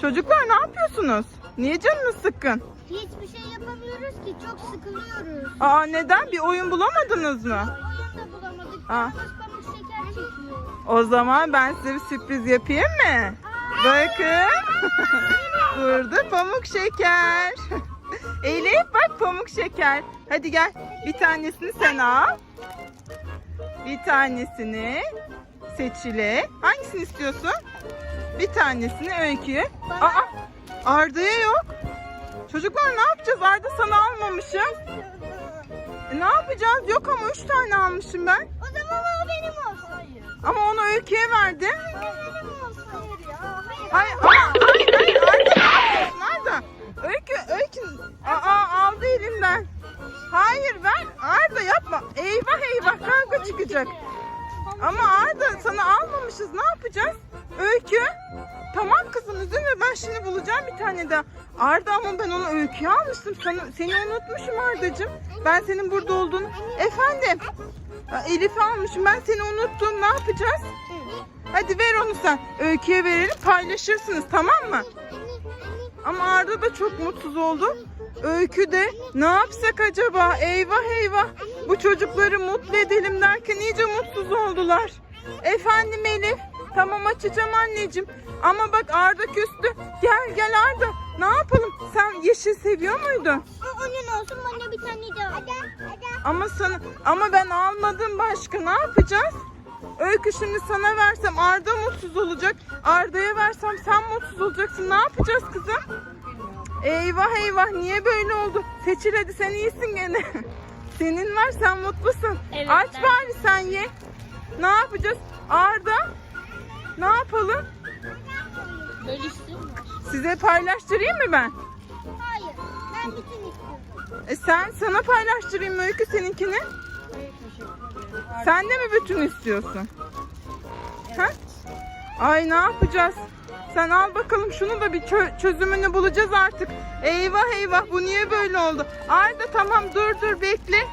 Çocuklar ne yapıyorsunuz? Niye canınız sıkkın? Hiçbir şey yapamıyoruz ki çok sıkılıyoruz. Aa neden? Bir oyun bulamadınız mı? Oyun da bulamadık. Aa. Pamuk şeker çekiyor. O zaman ben size bir sürpriz yapayım mı? Bakın. Burada pamuk şeker. Elif bak pamuk şeker. Hadi gel. Bir tanesini sen al. Bir tanesini seçile. Hangisini istiyorsun? Bir tanesini öykü. Bana- Aa, Arda'ya yok. Çocuklar ne yapacağız? Arda sana almamışım. E, ne yapacağız? Yok ama üç tane almışım ben. O zaman o benim olsun. Hayır. Ama onu öyküye verdim. O benim olsun. Hayır ya. Hayır. Hayır, hayır, şimdi bulacağım bir tane daha. Arda ama ben onu öyküye almıştım. Sana, seni unutmuşum Ardacığım. Ben senin burada olduğunu. Efendim, Elif'i almışım ben seni unuttum ne yapacağız? Hadi ver onu sen. Öyküye verelim paylaşırsınız tamam mı? Ama Arda da çok mutsuz oldu. Öykü de ne yapsak acaba? Eyvah eyvah. Bu çocukları mutlu edelim derken iyice mutsuz oldular. Efendim Elif. Tamam açacağım anneciğim. Ama bak Arda küstü. Gel gel Arda. Ne yapalım? Sen yeşil seviyor muydun? O onun olsun bana bir tane. Hadi. Hadi. Ama sana ama ben almadım başka. Ne yapacağız? Öykü şimdi sana versem Arda mutsuz olacak. Arda'ya versem sen mutsuz olacaksın. Ne yapacağız kızım? Eyvah eyvah niye böyle oldu? Seçil hadi sen iyisin gene. Senin var sen mutlusun. Evet, Aç ben- bari sen ye. Ne yapacağız? Arda ne yapalım? Size paylaştırayım mı ben? Hayır. Ben bütün istiyorum. E sen sana paylaştırayım mı Öykü seninkini. Sen de mi bütün istiyorsun? Ha? Ay ne yapacağız? Sen al bakalım şunu da bir çö- çözümünü bulacağız artık. Eyvah eyvah bu niye böyle oldu? Arda tamam dur dur bekle.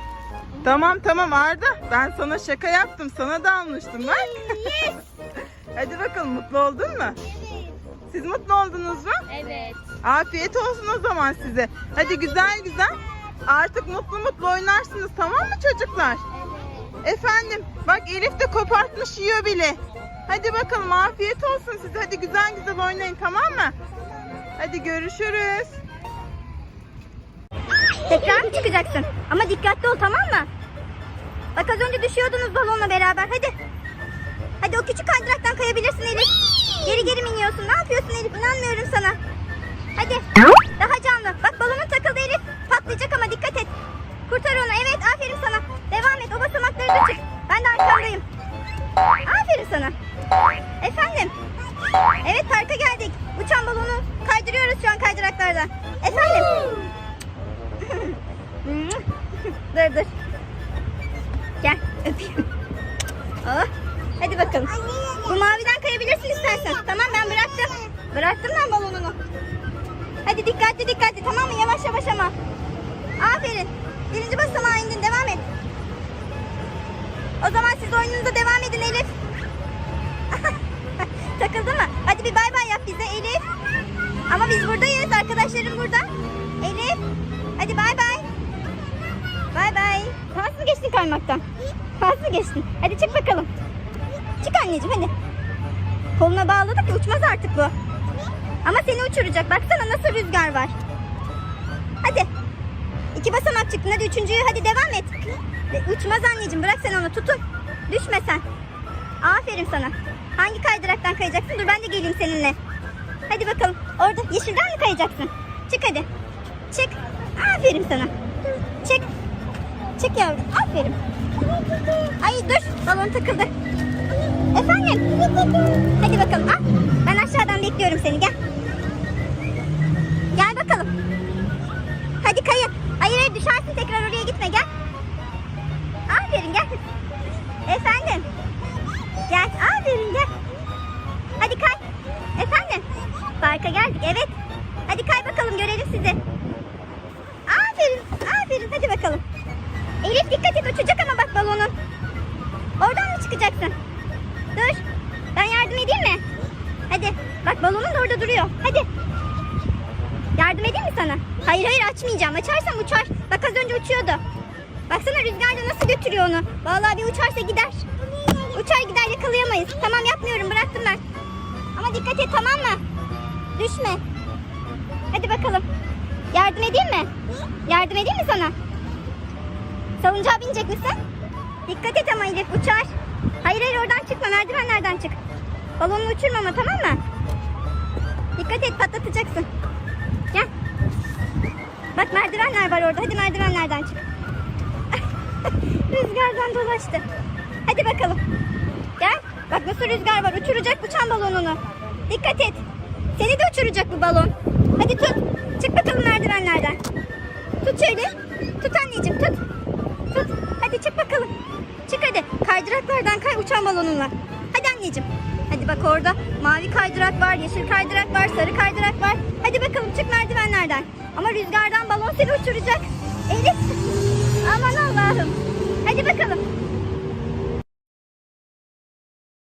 Tamam tamam Arda ben sana şaka yaptım sana da almıştım bak. Hadi bakalım mutlu oldun mu? Evet. Siz mutlu oldunuz mu? Evet. Afiyet olsun o zaman size. Hadi güzel güzel. Artık mutlu mutlu oynarsınız tamam mı çocuklar? Evet. Efendim bak Elif de kopartmış yiyor bile. Hadi bakalım afiyet olsun size. Hadi güzel güzel oynayın tamam mı? Hadi görüşürüz. Tekrar mı çıkacaksın? Ama dikkatli ol tamam mı? Bak az önce düşüyordunuz balonla beraber. Hadi. Hadi o küçük kaydıraktan kayabilirsin Elif. Geri geri iniyorsun? Ne yapıyorsun Elif? İnanmıyorum sana. Hadi. Daha canlı. Bak balonun takıldı Elif. Patlayacak ama dikkat et. Kurtar onu. Evet aferin sana. Devam et. O basamakları da çık. Ben de arkandayım. Aferin sana. Efendim. Evet parka geldik. Uçan balonu kaydırıyoruz şu an kaydıraklardan. Efendim. dur dur. Bıraktım ben balonunu. Hadi dikkatli dikkatli tamam mı? Yavaş yavaş ama. Aferin. Birinci basamağa indin devam et. O zaman siz oyununuza devam edin Elif. Takıldı mı? Hadi bir bay bay yap bize Elif. Ama biz buradayız. Arkadaşlarım burada. Elif. Hadi bay bay. Bay bay. Pas mı geçtin kaymaktan? Pas mı geçtin? Hadi çık bakalım. Çık anneciğim hadi. Koluna bağladık ya uçmaz artık bu. Ama seni uçuracak. Baksana nasıl rüzgar var. Hadi. İki basamak çıktın. Hadi üçüncüyü hadi devam et. De- Uçmaz anneciğim. Bırak sen onu. Tutun. Düşme sen. Aferin sana. Hangi kaydıraktan kayacaksın? Dur ben de geleyim seninle. Hadi bakalım. Orada yeşilden mi kayacaksın? Çık hadi. Çık. Aferin sana. Çık. Çık yavrum. Aferin. Ay dur. Balon takıldı. Efendim? Yardım edeyim mi sana? Hayır hayır açmayacağım. Açarsam uçar. Bak az önce uçuyordu. Baksana rüzgarla nasıl götürüyor onu. Vallahi bir uçarsa gider. Uçar gider yakalayamayız. Tamam yapmıyorum bıraktım ben. Ama dikkat et tamam mı? Düşme. Hadi bakalım. Yardım edeyim mi? Yardım edeyim mi sana? Salıncağa binecek misin? Dikkat et ama Elif uçar. Hayır hayır oradan çıkma merdivenlerden çık. Balonu uçurma ama tamam mı? Dikkat et patlatacaksın. Bak merdivenler var orada. Hadi merdivenlerden çık. Rüzgardan dolaştı. Hadi bakalım. Gel. Bak nasıl rüzgar var. Uçuracak uçan balonunu. Dikkat et. Seni de uçuracak bu balon. Hadi tut. Çık bakalım merdivenlerden. Tut şöyle. Tut anneciğim tut. Tut. Hadi çık bakalım. Çık hadi. Kaydıraklardan kay uçan balonunla. Hadi anneciğim. Hadi bak orada mavi kaydırak var, yeşil kaydırak var, sarı kaydırak ama rüzgardan balon seni uçuracak. Elif. Aman Allah'ım.